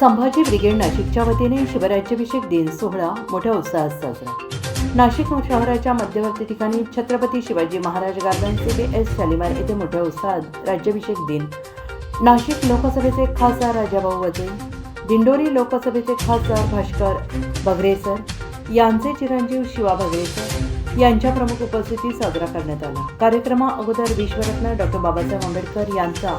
Sambhaji brigade नाशिकच्या वतीने शिवराज्याभिषेक दिन सोहळा मोठ्या उत्साहात साजरा. नाशिक शहराच्या मध्यवर्ती ठिकाणी Chhatrapati Shivaji Maharaj garden C B S Shalimar येथे मोठ्या उत्साहात राज्याभिषेक दिन. नाशिक लोकसभेचे खासदार राजाभाऊ वजे दिंडोरी लोकसभेचे खासदार भास्कर बगरेसर यांचे चिरंजीव शिवा भगरेसर यांच्या प्रमुख उपस्थितीत साजरा करण्यात आला. कार्यक्रमा अगोदर विश्वरत्न डॉक्टर बाबासाहेब आंबेडकर यांचा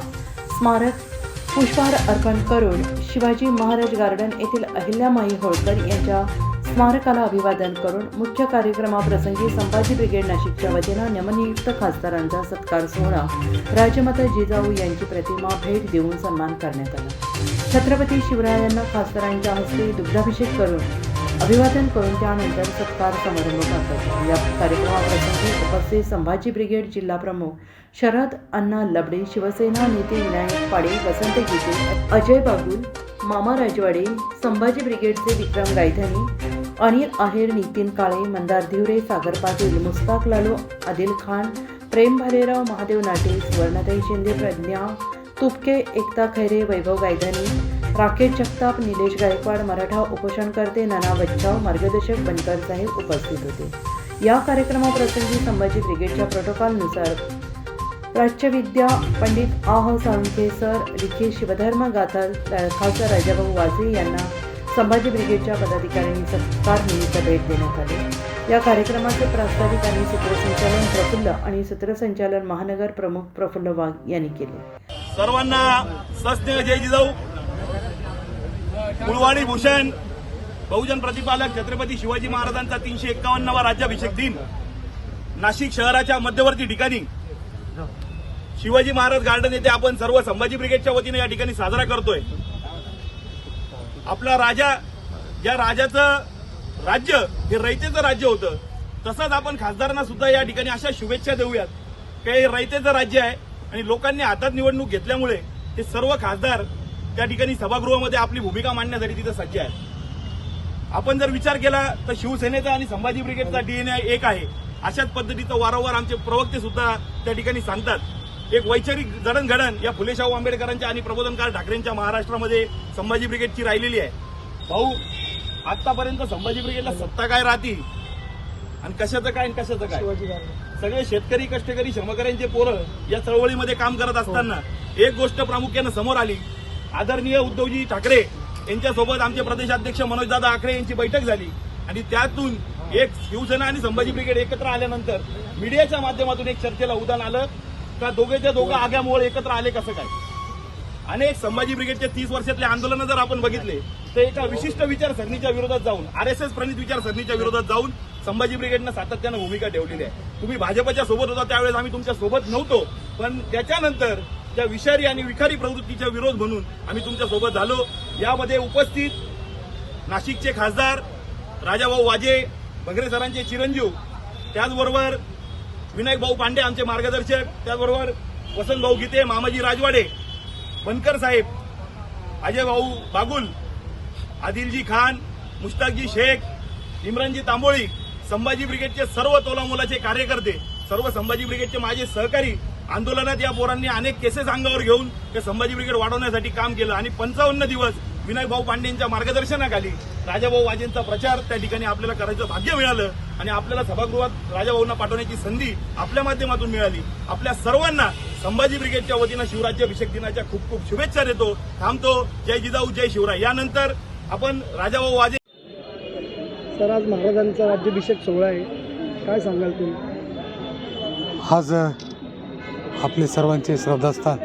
स्मारक पुष्पहार अर्पण करून शिवाजी महाराज गार्डन येथील अहिल्यामाई होळकर यांच्या स्मारकाला अभिवादन करून मुख्य कार्यक्रमाप्रसंगी संभाजी ब्रिगेड नाशिकच्या वतीनं नवनियुक्त खासदारांचा सत्कार सोहळा. राजमाता जिजाऊ यांची प्रतिमा भेट देऊन सन्मान करण्यात आला. छत्रपती शिवरायांना खासदारांच्या हस्ते दुग्धाभिषेक करून अभिवादन करून त्यानंतर सत्कार समारंभ करतात. या कार्यक्रमाप्रसंगी उपस्थित संभाजी ब्रिगेड जिल्हा प्रमुख शरद अण्णा लबडे शिवसेना नेते विनायक पाडे वसंत गीते अजय बागुल मामा राजवाडे संभाजी ब्रिगेडचे विक्रम गायधनी अनिल आहेर नितीन काळे मंदार धिवरे सागर पाटील मुस्ताक लालू आदिल खान प्रेम भालेराव महादेव नाटे सुवर्णताई शिंदे प्रज्ञा तुपके एकता खैरे वैभव गायधनी राकेश जगताप निलेश गायकवाड मराठा उपोषणकर्ते नाना बच्चाव मार्गदर्शक बनकर साहेब उपस्थित होते. या कार्यक्रमाप्रसंगी संभाजी ब्रिगेडच्या प्रोटोकॉलनुसार प्राच्यविद्या पंडित आह सांखे सर लिखित शिवधर्म गाथा खासदार राजाभाऊ वाझे यांना संभाजी ब्रिगेडच्या पदाधिकाऱ्यांनी सत्कारनिमित्त भेट देण्यात आली. या कार्यक्रमाचे प्रास्ताविक आणि सूत्रसंचालन प्रफुल्ल आणि सूत्रसंचालन महानगर प्रमुख प्रफुल्ल वाघ यांनी केले. सर्वांना सस्नेह जय जिजाऊ. कुळवाडी भूषण बहुजन प्रतिपालक छत्रपती शिवाजी महाराजांचा तीनशे एक्कावन्नवा राज्याभिषेक दिन नाशिक शहराच्या मध्यवर्ती ठिकाणी. शिवाजी महाराज गार्डन येथे आपण सर्व संभाजी ब्रिगेडच्या वतीने या ठिकाणी साजरा करतोय. आपला राजा ज्या राजाचं राज्य हे रयतेचं राज्य होतं तसंच आपण खासदारांना सुद्धा या ठिकाणी अशा शुभेच्छा देऊयात. काही रयतेचं राज्य आहे आणि लोकांनी हातात निवडणूक घेतल्यामुळे हे सर्व खासदार त्या ठिकाणी सभागृहामध्ये आपली भूमिका मांडण्यासाठी तिथे सज्ज आहेत. आपण जर विचार केला तर शिवसेनेचा आणि संभाजी ब्रिगेडचा डीएनए एक आहे. अशाच पद्धतीचं वारंवार आमचे प्रवक्ते सुद्धा त्या ठिकाणी सांगतात. एक वैचारिक जडणघडण या फुलेशाहू आंबेडकरांच्या आणि प्रबोधनकार ठाकरेंच्या महाराष्ट्रामध्ये संभाजी ब्रिगेडची राहिलेली आहे. भाऊ आतापर्यंत संभाजी ब्रिगेडला सत्ता काय राहती? आणि कशाचं काय आणि कशाचं काय? सगळे शेतकरी कष्टकरी श्रमकऱ्यांचे पोरं या चळवळीमध्ये काम करत असताना एक गोष्ट प्रामुख्यानं समोर आली. आदरणीय उद्धवजी ठाकरे यांच्यासोबत आमचे प्रदेशाध्यक्ष मनोजदादा आखरे यांची बैठक झाली. आणि त्यातून एक शिवसेना आणि संभाजी ब्रिगेड एकत्र आल्यानंतर मीडियाच्या माध्यमातून एक चर्चेला उदाहरण आलं का दोघेच्या दोघं आग्यामुळे एकत्र आले कसं काय? अनेक संभाजी ब्रिगेडचे तीस वर्षातले आंदोलनं जर आपण बघितले तर एका विशिष्ट विचारसरणीच्या विरोधात जाऊन आरएसएस प्रणित विचारसरणीच्या विरोधात जाऊन संभाजी ब्रिगेडनं सातत्यानं भूमिका ठेवलेली आहे. तुम्ही भाजपच्या सोबत होता त्यावेळेस आम्ही तुमच्यासोबत नव्हतो. पण त्याच्यानंतर त्या विषारी आणि विखारी प्रवृत्तीचा विरोध म्हणून आम्ही तुमच्यासोबत झालो. यामध्ये उपस्थित नाशिकचे खासदार राजाभाऊ वाजे बगरे सरांचे चिरंजीव त्याचबरोबर विनायक भाऊ पांडे आमचे मार्गदर्शक त्याचबरोबर वसंत भाऊ गीते मामाजी राजवाडे बनकर साहेब अजय भाऊ बागुल आदिलजी खान मुश्ताकजी शेख इम्रानजी तांबोळी संभाजी ब्रिगेडचे सर्व तोलामोलाचे कार्यकर्ते सर्व संभाजी ब्रिगेडचे माझे सहकारी आंदोलनात या पोरांनी अनेक केसेस अंगावर घेऊन ते संभाजी ब्रिगेड वाढवण्यासाठी काम केलं आणि पंचावन्न दिवस विनायक भाऊ पांडेंच्या मार्गदर्शनाखाली राजाभाऊ वाजेंचा प्रचार त्या ठिकाणी आपल्याला करायचं भाग्य मिळालं आणि आपल्याला सभागृहात राजाभाऊंना पाठवण्याची संधी आपल्या माध्यमातून मिळाली. आपल्या सर्वांना संभाजी ब्रिगेडच्या वतीनं शिवराज्याभिषेक दिनाच्या खूप खूप शुभेच्छा देतो. थांबतो. जय जिजाऊ जय शिवराय. यानंतर आपण राजाभाऊ वाजे तर आज महाराजांचा राज्याभिषेक सोहळा आहे. काय सांगाल तुम्ही? आज आपले सर्वांचे श्रद्धास्थान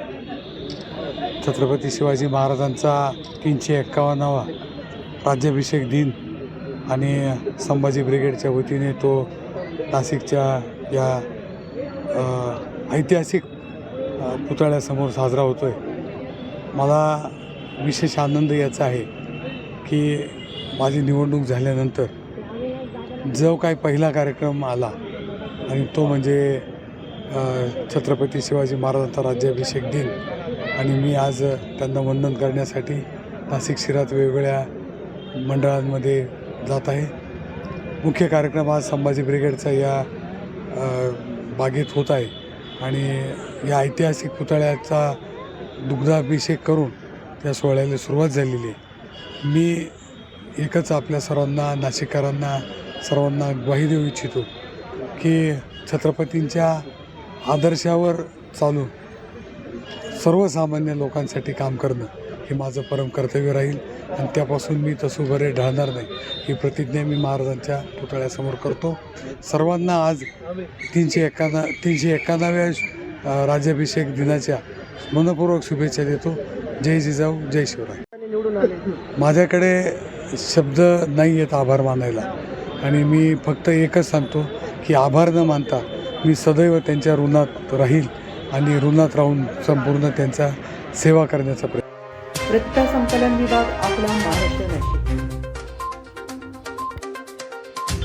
छत्रपती शिवाजी महाराजांचा तीनशे एक्कावन्नावा राज्याभिषेक दिन आणि संभाजी ब्रिगेडच्या वतीने तो नाशिकच्या या ऐतिहासिक पुतळ्यासमोर साजरा होतो आहे मला विशेष आनंद याचा आहे की माझी निवडणूक झाल्यानंतर जो काही पहिला कार्यक्रम आला आणि तो म्हणजे छत्रपती शिवाजी महाराजांचा राज्याभिषेक दिन. आणि मी आज त्यांना वंदन करण्यासाठी नाशिक शिरात वेगवेगळ्या मंडळांमध्ये जात आहे. मुख्य कार्यक्रम आज संभाजी ब्रिगेडचा या बागेत होत आहे. आणि या ऐतिहासिक पुतळ्याचा दुग्धाभिषेक करून त्या सोहळ्याला सुरुवात झालेली आहे. मी एकच आपल्या सर्वांना नाशिककरांना सर्वांना ग्वाही देऊ इच्छितो की छत्रपतींच्या आदर्शावर चालून सर्वसामान्य लोकांसाठी काम करणं हे माझं परम कर्तव्य राहील आणि त्यापासून मी तसं बरे ढळणार नाही ही प्रतिज्ञा मी महाराजांच्या पुतळ्यासमोर करतो. सर्वांना आज तीनशे एक्कावन्न तीनशे एक्कावन्नाव्या राज्याभिषेक दिनाच्या मनपूर्वक शुभेच्छा देतो. जय जिजाऊ जय शिवराय. माझ्याकडे शब्द नाही आहेत आभार मानायला. आणि मी फक्त एकच सांगतो की आभार न मानता मी सदैव त्यांच्या ऋणात राहील आणि ऋणात राहून संपूर्ण त्यांचा सेवा करण्याचा प्रयत्न वृत्त संकलन विभाग आपला महाराष्ट्र नाशिक